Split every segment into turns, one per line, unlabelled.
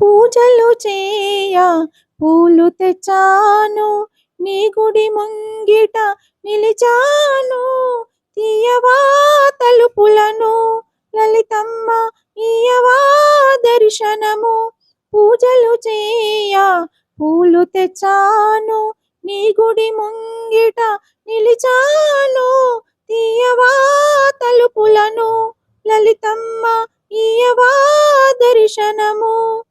పూజలు చేయ పూలు తెచ్చాను నీ గుడి ముంగిట నిలిచాను. తీయవా తలుపులను లలితమ్మ ఇయవా దర్శనము. పూజలు చేయ పూలు తెచ్చాను నీ గుడి ముంగిట నిలిచాను. తీయవా తలుపులను లలితమ్మ ఇయవా దర్శనము.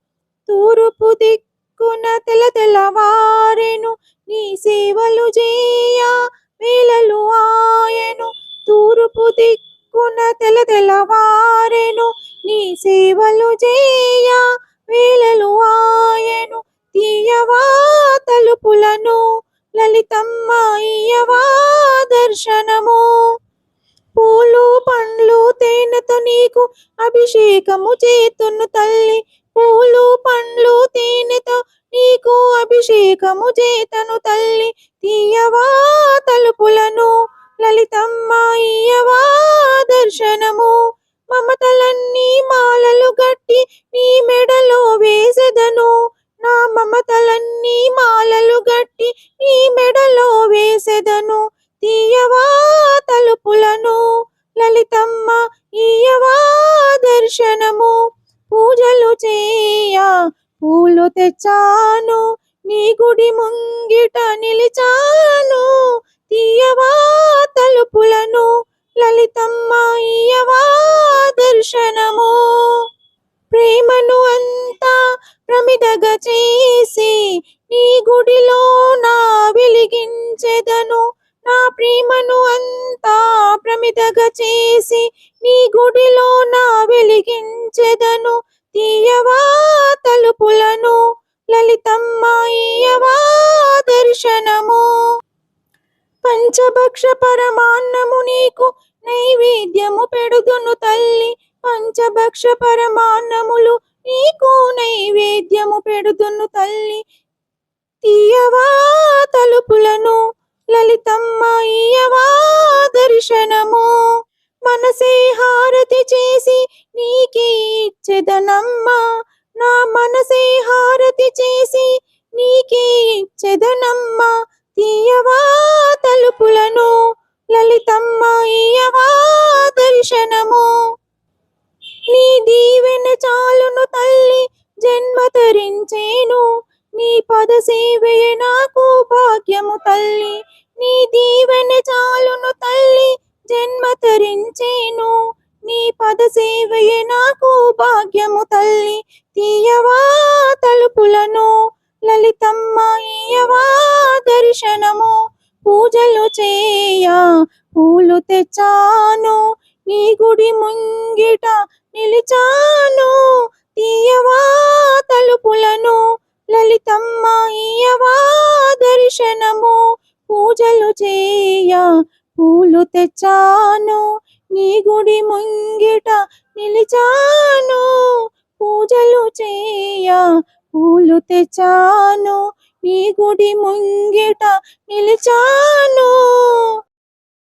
తూర్పు దిక్కున తెల తెలవారెను నీ సేవలు చేయ వేళలు ఆయను. తూర్పు దిక్కున తెల తెలవారెను నీ సేవలు చేయ వేళలు ఆయను. తీయవా తలుపులను లలితమ్మ ఇయ్యవా దర్శనము. పూలు నీకు అభిషేకము చేతును తల్లి. పూలు పండ్లు తేనెతో నీకు అభిషేకము చేతను తల్లి. తీయవా తలుపులను లలితమ్మ ఇయ్యవా దర్శనము. మమతలన్నీ మాలలు గట్టి నీ మెడలో వేసెదను. నా మమతలన్నీ మాలలు గట్టి నీ మెడలో వేసెదను. తీయవా తలుపులను లలితమ్మ ఇయ్యవా దర్శనము? పూజలు చేయ పూలు తెచ్చాను నీ గుడి ముంగిట నిలిచాను. తీయవా తలుపులను? లలితమ్మ ఇయ్యవా దర్శనము? ప్రేమను అంతా ప్రమిదగా చేసి నీ గుడిలో నా వెలిగించెదను. నా ప్రేమను అంతా ప్రమిదగా చేసి నీ గుడిలో నా వెలిగించెదను. తీయవా తలుపులను లలితమ్మ దర్శనము. పంచభక్ష పరమాన్నము నీకు నైవేద్యము పెడుదును తల్లి. పంచభక్ష పరమాన్నములు నీకు నైవేద్యము పెడుదును తల్లి. తీయవా తలుపులను లలితమ్మ ఇయ్యవా దర్శనము? మనసే హారతి చేసి నీకే ఇచ్చెదనమ్మ. నా మనసే హారతి చేసి నీకే ఇచ్చెదనమ్మ. పద సేవే నాకు భాగ్యము తల్లి. నీ దీవెన చాలును తల్లి జన్మ తరించేను. నీ పద సేవయే నాకు భాగ్యము తల్లి. తీయవా తలుపులను లలితమ్మ ఇయ్యవా దర్శనము. పూజలు చేయ పూలు తెచ్చాను. నీ గుడి ముంగిట నిలిచాను. తీయవా తలుపులను లలితమ్మ ఇయ్యవా దర్శనము? పూజలు చేయ పూలు తెచ్చాను నీ గుడి ముంగిట నిలిచాను. పూజలు చేయ పూలు తెచ్చాను నీ గుడి ముంగిట నిలిచాను.